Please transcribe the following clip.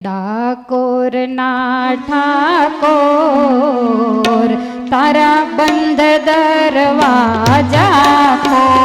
ડાકોર ના ઠાકોર તારા બંધ દરવાજા ખોલ